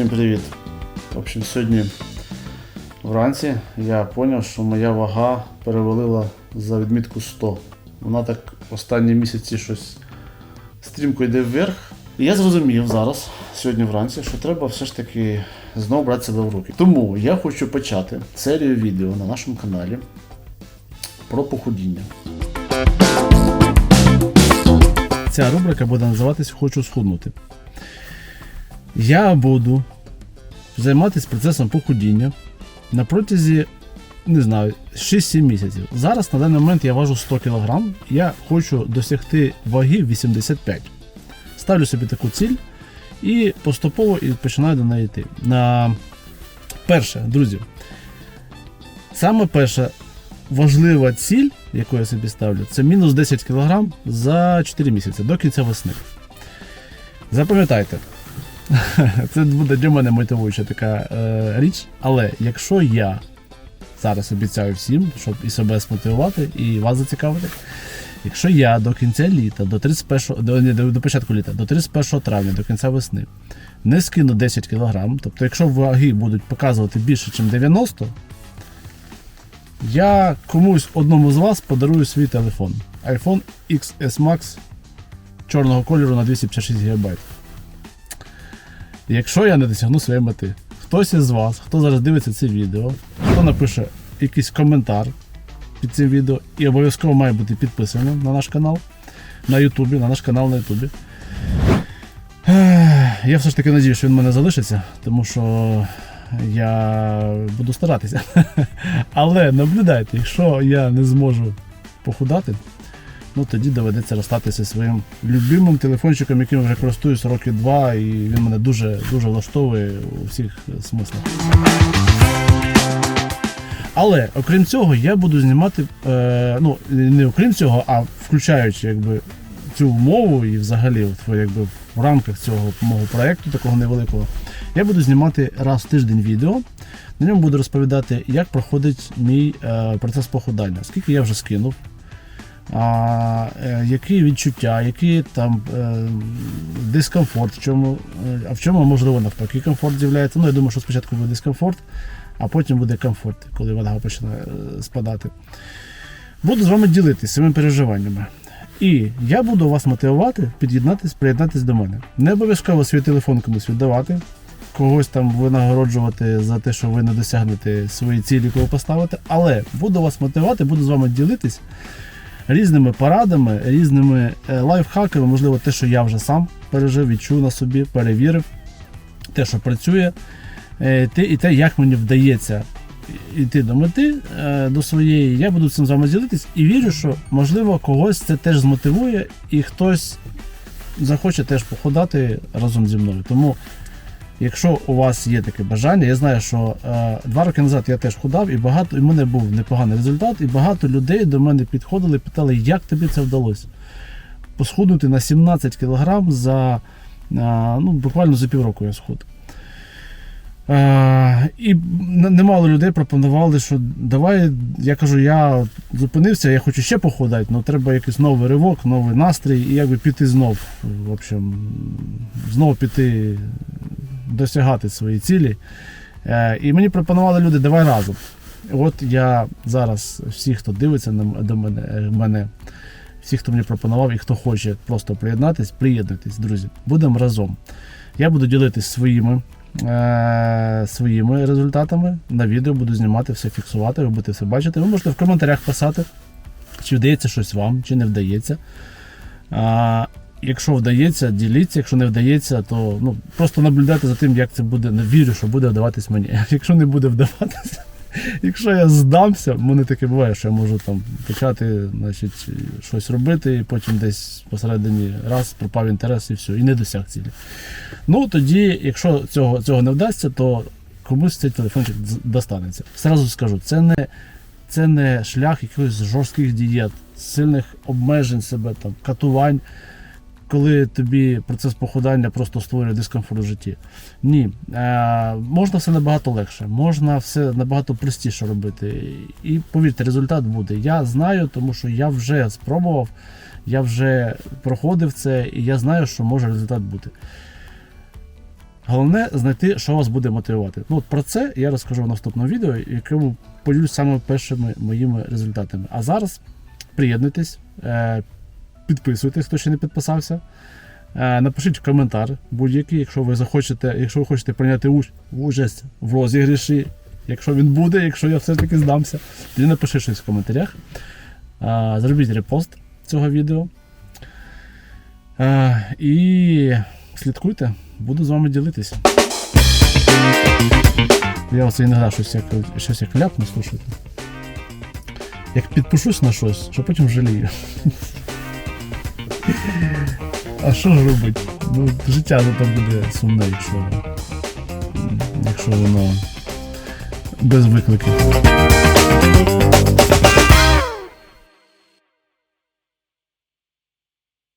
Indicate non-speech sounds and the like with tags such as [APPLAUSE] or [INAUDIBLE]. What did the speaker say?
Всім привіт. В общем, сьогодні вранці я зрозумів, що моя вага перевалила за відмітку 100. Вона так останні місяці щось стрімко йде вверх. І я зрозумів зараз, сьогодні вранці, що треба все ж таки знову брати себе в руки. Тому я хочу почати серію відео на нашому каналі про похудіння. Ця рубрика буде називатись Хочу схуднути. Я буду займатися процесом похудіння на протязі, не знаю, 6-7 місяців. Зараз на даний момент я важу 100 кг. Я хочу досягти ваги 85. Ставлю собі таку ціль і поступово починаю до неї йти. На перше, друзі, саме перша важлива ціль, яку я собі ставлю, це мінус 10 кг за 4 місяці до кінця весни. Запам'ятайте, [LAUGHS] це буде для мене мотивуюча така е, річ. Але якщо я зараз обіцяю всім, щоб і себе смотивувати, і вас зацікавити, якщо я до кінця літа, до 31, до, до, до початку літа, до 31 травня, до кінця весни, не скину 10 кг, тобто, якщо ваги будуть показувати більше, ніж 90, я комусь одному з вас подарую свій телефон. iPhone XS Max чорного кольору на 256 ГБ. Якщо я не досягну своєї мети, хтось із вас, хто зараз дивиться це відео, хто напише якийсь коментар під цим відео і обов'язково має бути підписаним на наш канал на Ютубі, на наш канал на Ютубі. Я все ж таки надію, що він в мене залишиться, тому що я буду старатися. [LAUGHS] Але наблюдайте, якщо я не зможу похудати, ну тоді доведеться розстатися своїм любимим телефончиком, яким вже користуюсь роки два, і він мене дуже дуже влаштовує у всіх смислах. Але окрім цього, я буду знімати, е, ну не окрім цього, а включаючи якби, цю умову і взагалі от, якби, в рамках цього мого проєкту, такого невеликого, я буду знімати раз в тиждень відео. На ньому буду розповідати, як проходить мій е, процес похудання, скільки я вже скинув, а, е, які відчуття, який там е, дискомфорт, в чому, е, а в чому можливо навпаки комфорт з'являється. Ну, я думаю, що спочатку буде дискомфорт, а потім буде комфорт, коли вага почне спадати. Буду з вами ділитися своїми переживаннями. І я буду вас мотивувати під'єднатись, приєднатись до мене. Не обов'язково свій телефон комусь віддавати, когось там винагороджувати за те, що ви не досягнете свої цілі, яку поставите, але буду вас мотивувати, буду з вами ділитись різними порадами, різними е, лайфхаками, можливо, те, що я вже сам пережив, відчув на собі, перевірив, те, що працює, е, те, і те, як мені вдається йти до мети, е, до своєї, я буду цим з вами ділитись і вірю, що можливо когось це теж змотивує, і хтось захоче теж походати разом зі мною. Тому, якщо у вас є таке бажання, я знаю, що е, два роки назад я теж худав, і багато і в мене був непоганий результат, і багато людей до мене підходили і питали, як тобі це вдалося. Посхуднути на 17 кг за е, ну, буквально за півроку я схуд. Е, і немало людей пропонували, що давай, я кажу, я зупинився, я хочу ще походати, але треба якийсь новий ривок, новий настрій, і якби піти знов. В общем, знов піти досягати свої цілі. Е, І мені пропонували люди, давай разом. От я зараз всі, хто дивиться до мене, е, мене, всі, хто мені пропонував і хто хоче просто приєднатись, приєднуйтесь, друзі. Будемо разом. Я буду ділитись своїми е, своїми результатами. На відео буду знімати, все фіксувати, ви будете все бачити. Ви можете в коментарях писати, чи вдається щось вам, чи не вдається. Якщо вдається, діліться, якщо не вдається, то ну, просто наблюдайте за тим, як це буде. Не вірю, що буде вдаватись мені. [LAUGHS] Якщо не буде вдаватися, [LAUGHS] якщо я здамся, в мене таке буває, що я можу там почати значить, щось робити, і потім десь посередині раз пропав інтерес і все, і не досяг цілі. Ну тоді, якщо цього, цього не вдасться, то комусь цей телефончик достанеться. Сразу скажу, це не, це не шлях якихось жорстких дієт, сильних обмежень себе, там, катувань, коли тобі процес похудання просто створює дискомфорт у житті. Ні, е, можна все набагато легше, можна все набагато простіше робити. І повірте, результат буде. Я знаю, тому що я вже спробував, я вже проходив це, і я знаю, що може результат бути. Головне знайти, що вас буде мотивувати. Ну, от про це я розкажу в наступному відео, якому поділюсь саме першими моїми результатами. А зараз приєднуйтесь, е, підписуйтесь, хто ще не підписався. Е, Напишіть коментар будь-який, якщо ви захочете, якщо ви хочете прийняти уч- участь в розігріші, якщо він буде, якщо я все-таки здамся, тоді напиши щось в коментарях. Е, Зробіть репост цього відео. Е, І слідкуйте, буду з вами ділитися. Я оце іноді щось як, щось як ляпну, слушайте. Як підпишусь на щось, що потім жалію. А що ж робить? Ну, життя зато буде сумне, якщо, якщо воно без викликів.